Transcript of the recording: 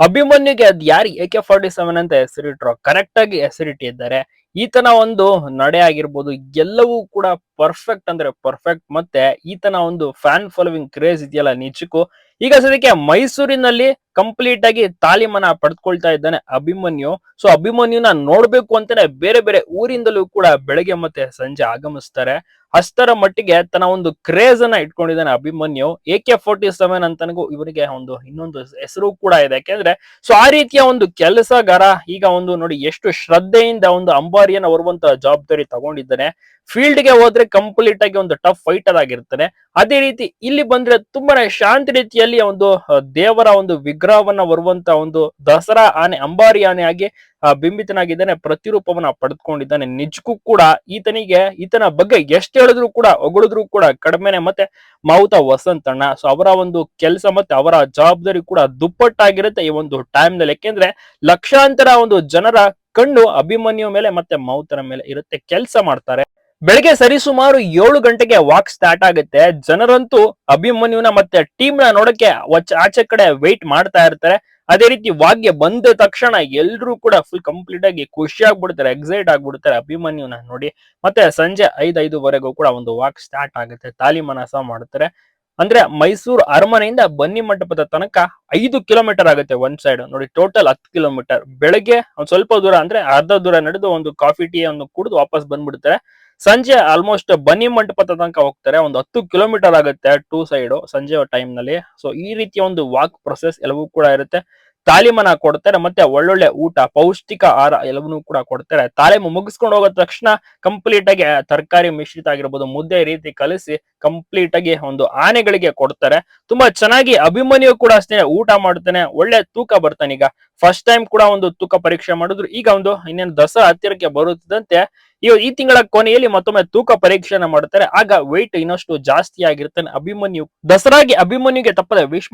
ಅಭಿಮನ್ಯುಗೆ ಅದ್ ಯಾರು A K forty seven ಅಂತ ಹೆಸರಿಟ್ರು ಕರೆಕ್ಟ್ ಆಗಿ ಹೆಸರಿಟ್ಟಿದ್ದಾರೆ. ಈತನ ಒಂದು ನಡೆ ಆಗಿರ್ಬೋದು ಎಲ್ಲವೂ ಕೂಡ ಪರ್ಫೆಕ್ಟ್ ಅಂದ್ರೆ ಪರ್ಫೆಕ್ಟ್ ಮತ್ತೆ ಈತನ ಒಂದು ಫ್ಯಾನ್ ಫಾಲೋವಿಂಗ್ ಕ್ರೇಜ್ ಇದೆಯಲ್ಲ ನಿಜಕ್ಕೂ? ಈಗ ಸದ್ಯಕ್ಕೆ ಮೈಸೂರಿನಲ್ಲಿ ಕಂಪ್ಲೀಟ್ ಆಗಿ ತಾಲೀಮನ ಪಡೆದುಕೊಳ್ತಾ ಇದ್ದಾನೆ ಅಭಿಮನ್ಯು. ಸೊ ಅಭಿಮನ್ಯುನ ನೋಡ್ಬೇಕು ಅಂತಾನೆ ಬೇರೆ ಬೇರೆ ಊರಿಂದಲೂ ಕೂಡ ಬೆಳಗ್ಗೆ ಮತ್ತೆ ಸಂಜೆ ಆಗಮಿಸ್ತಾರೆ. ಅಷ್ಟರ ಮಟ್ಟಿಗೆ ತನ್ನ ಒಂದು ಕ್ರೇಜ್ ಅನ್ನ ಇಟ್ಕೊಂಡಿದ್ದಾನೆ Abhimanyu. A K forty seven ಅಂತನಗೂ ಇವರಿಗೆ ಒಂದು ಇನ್ನೊಂದು ಹೆಸರು ಕೂಡ ಇದೆ. ಯಾಕೆಂದ್ರೆ ಸೊ ಆ ರೀತಿಯ ಒಂದು ಕೆಲಸಗಾರ ಈಗ ಒಂದು ನೋಡಿ ಎಷ್ಟು ಶ್ರದ್ಧೆಯಿಂದ ಒಂದು ಅಂಬಾರಿಯನ್ನ ಹೊರುವಂತ ಜವಾಬ್ದಾರಿ ತಗೊಂಡಿದ್ದಾನೆ. ಫೀಲ್ಡ್ಗೆ ಹೋದ್ರೆ ಕಂಪ್ಲೀಟ್ ಆಗಿ ಒಂದು ಟಫ್ ಫೈಟರ್ ಆಗಿರ್ತಾನೆ. ಅದೇ ರೀತಿ ಇಲ್ಲಿ ಬಂದ್ರೆ ತುಂಬಾನೇ ಶಾಂತ ರೀತಿಯಲ್ಲಿ ಒಂದು ದೇವರ ಒಂದು ವಿಗ್ರಹವನ್ನ ಬರುವಂತ ಒಂದು ದಸರಾ ಆನೆ, ಅಂಬಾರಿ ಆನೆ ಆಗಿ ಬಿಂಬಿತನಾಗಿದ್ದಾನೆ, ಪ್ರತಿರೂಪವನ್ನ ಪಡೆದುಕೊಂಡಿದ್ದಾನೆ. ನಿಜಕ್ಕೂ ಕೂಡ ಈತನಿಗೆ, ಈತನ ಬಗ್ಗೆ ಎಷ್ಟು ಹೇಳಿದ್ರು ಕೂಡ, ಹೊಗಳಿದ್ರು ಕೂಡ ಕಡಿಮೆನೆ ಮತ್ತೆ ಮಾವುತ ವಸಂತಣ್ಣ. ಸೊ ಅವರ ಒಂದು ಕೆಲಸ ಮತ್ತೆ ಅವರ ಜವಾಬ್ದಾರಿ ಕೂಡ ದುಪ್ಪಟ್ಟಾಗಿರುತ್ತೆ ಈ ಒಂದು ಟೈಮ್ನಲ್ಲಿ. ಯಾಕೆಂದ್ರೆ ಲಕ್ಷಾಂತರ ಒಂದು ಜನರ ಕಣ್ಣು ಅಭಿಮನ್ಯು ಮೇಲೆ ಮತ್ತೆ ಮೌತರ ಮೇಲೆ ಇರುತ್ತೆ, ಕೆಲಸ ಮಾಡ್ತಾರೆ. ಬೆಳಗ್ಗೆ ಸರಿಸುಮಾರು ಏಳು ಗಂಟೆಗೆ ವಾಕ್ ಸ್ಟಾರ್ಟ್ ಆಗುತ್ತೆ. ಜನರಂತೂ ಅಭಿಮನ್ಯುನ ಮತ್ತೆ ಟೀಮ್ನ ನೋಡಕ್ಕೆ ಆಚೆ ಕಡೆ ವೆಯ್ಟ್ ಮಾಡ್ತಾ ಇರ್ತಾರೆ. ಅದೇ ರೀತಿ ವಾಗ್ಯ ಬಂದ ತಕ್ಷಣ ಎಲ್ರು ಕೂಡ ಫುಲ್ ಕಂಪ್ಲೀಟ್ ಆಗಿ ಖುಷಿ ಆಗ್ಬಿಡ್ತಾರೆ ಎಕ್ಸೈಟ್ ಆಗ್ಬಿಡ್ತಾರೆ ಅಭಿಮನ್ಯುನ ನೋಡಿ. ಮತ್ತೆ ಸಂಜೆ ಐದ್ ಐದುವರೆಗೂ ಕೂಡ ಒಂದು ವಾಕ್ ಸ್ಟಾರ್ಟ್ ಆಗುತ್ತೆ. ತಾಲಿಮನಸ ಮಾಡ್ತಾರೆ. ಅಂದ್ರೆ ಮೈಸೂರು ಅರಮನೆಯಿಂದ ಬನ್ನಿ ಮಂಟಪದ ತನಕ ಐದು ಕಿಲೋಮೀಟರ್ ಆಗುತ್ತೆ ಒಂದ್ ಸೈಡ್ ನೋಡಿ ಟೋಟಲ್ ಹತ್ತು ಕಿಲೋಮೀಟರ್ ಬೆಳಗ್ಗೆ ಒಂದ್ ಸ್ವಲ್ಪ ದೂರ ಅಂದ್ರೆ ಅರ್ಧ ದೂರ ನಡೆದು ಒಂದು ಕಾಫಿ ಟೀ ಅನ್ನು ಕುಡಿದು ವಾಪಸ್ ಬಂದ್ಬಿಡ್ತಾರೆ. ಸಂಜೆ ಆಲ್ಮೋಸ್ಟ್ ಬನ್ನಿ ಮಂಟಪದ ತನಕ ಹೋಗ್ತಾರೆ. ಒಂದು ಹತ್ತು ಕಿಲೋಮೀಟರ್ ಆಗುತ್ತೆ ಟೂ ಸೈಡ್ ಸಂಜೆ ಟೈಮ್ನಲ್ಲಿ. ಸೊ ಈ ರೀತಿಯ ಒಂದು ವಾಕ್ ಪ್ರೊಸೆಸ್ ಎಲ್ಲವೂ ಕೂಡ ಇರುತ್ತೆ. ತಾಲೀಮನ ಕೊಡ್ತಾರೆ ಮತ್ತೆ ಒಳ್ಳೊಳ್ಳೆ ಊಟ, ಪೌಷ್ಟಿಕ ಆಹಾರ ಎಲ್ಲವನ್ನೂ ಕೂಡ ಕೊಡ್ತಾರೆ. ತಾಲೀಮು ಮುಗಿಸ್ಕೊಂಡು ಹೋಗೋ ತಕ್ಷಣ ಕಂಪ್ಲೀಟ್ ಆಗಿ ತರಕಾರಿ ಮಿಶ್ರಿತ ಆಗಿರ್ಬೋದು, ಮುದ್ದೆ ರೀತಿ ಕಲಿಸಿ ಕಂಪ್ಲೀಟ್ ಆಗಿ ಒಂದು ಆನೆಗಳಿಗೆ ಕೊಡ್ತಾರೆ. ತುಂಬಾ ಚೆನ್ನಾಗಿ ಅಭಿಮನ್ಯು ಕೂಡ ಅಷ್ಟೇ ಊಟ ಮಾಡ್ತಾನೆ, ಒಳ್ಳೆ ತೂಕ ಬರ್ತಾನೆ ಈಗ. ಫಸ್ಟ್ ಟೈಮ್ ಕೂಡ ಒಂದು ತೂಕ ಪರೀಕ್ಷೆ ಮಾಡಿದ್ರು, ಈಗ ಒಂದು ಇನ್ನೇನು ದಸರಾ ಹತ್ತಿರಕ್ಕೆ ಬರುತ್ತಿದ್ದಂತೆ ಈ ತಿಂಗಳ ಕೊನೆಯಲ್ಲಿ ಮತ್ತೊಮ್ಮೆ ತೂಕ ಪರೀಕ್ಷೆನ ಮಾಡ್ತಾರೆ. ಆಗ ವೈಟ್ ಇನ್ನಷ್ಟು ಜಾಸ್ತಿ ಆಗಿರ್ತಾನೆ, ಅಭಿಮನ್ಯು ದಸರಾಗೆ ಅಭಿಮನ್ಯುಗೆ ತಪ್ಪದೆ ವಿಶ್